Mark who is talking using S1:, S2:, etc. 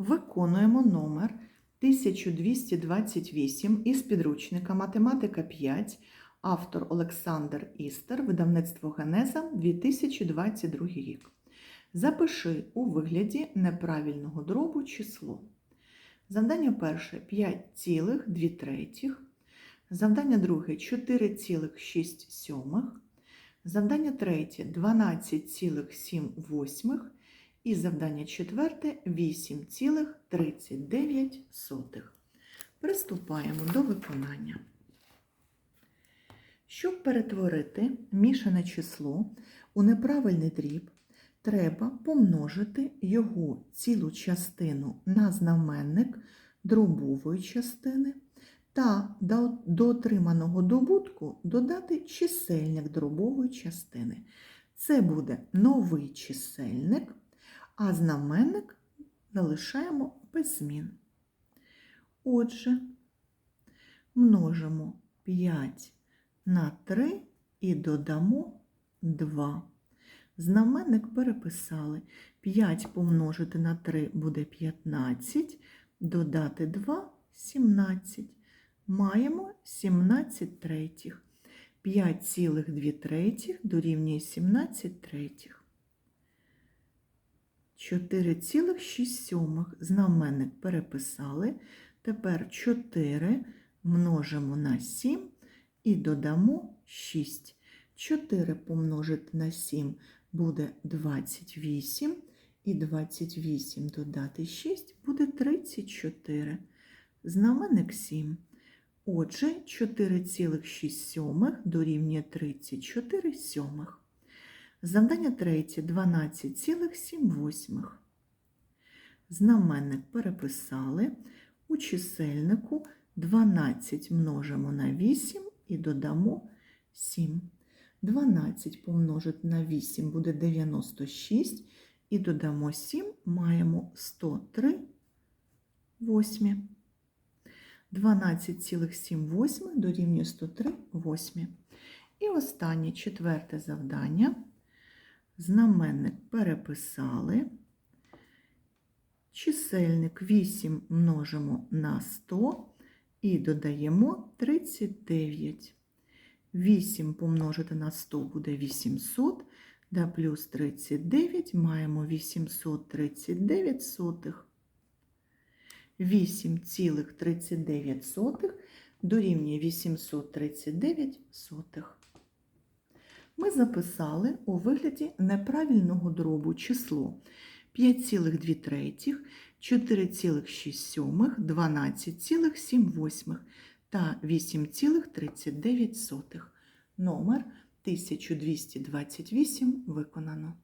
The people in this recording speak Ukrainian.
S1: Виконуємо номер 1228 із підручника Математика 5, автор Олександр Істер, видавництво Генеза 2022 рік. Запиши у вигляді неправильного дробу число. Завдання перше 5,2 третіх. Завдання друге 4,6 сьомих. Завдання третє 12,7 восьмих. І завдання четверте 8,39. Приступаємо до виконання. Щоб перетворити мішане число у неправильний дріб, треба помножити його цілу частину на знаменник дробової частини та до, отриманого добутку додати чисельник дробової частини. Це буде новий чисельник, а знаменник залишаємо без змін. Отже, множимо 5 на 3 і додамо 2. Знаменник переписали. 5 помножити на 3 буде 15, додати 2 17. Маємо 17 третіх. 5,2 третіх дорівнює 17 третіх. 4,6 знаменник переписали. Тепер 4 множимо на 7 і додамо 6. 4 помножити на 7 буде 28, і 28 додати 6 буде 34. Знаменник 7. Отже, 4,6 дорівнює 34 сьомих. Завдання третє 12,7. Знаменник переписали. У чисельнику 12 множимо на 8 і додамо 7. 12 помножити на 8 буде 96 і додамо 7, маємо 103 восьмі. 12,7 дорівнює 103 восьмі. І останнє четверте завдання. Знаменник переписали. Чисельник 8 множимо на 100 і додаємо 39. 8 помножити на 100 буде 800, да плюс 39 маємо 839 сотих. 8,39 дорівнює 839 сотих. Ми записали у вигляді неправильного дробу число 5,2 третіх, 4,6, 12,7 та 8,39. Номер 1228 виконано.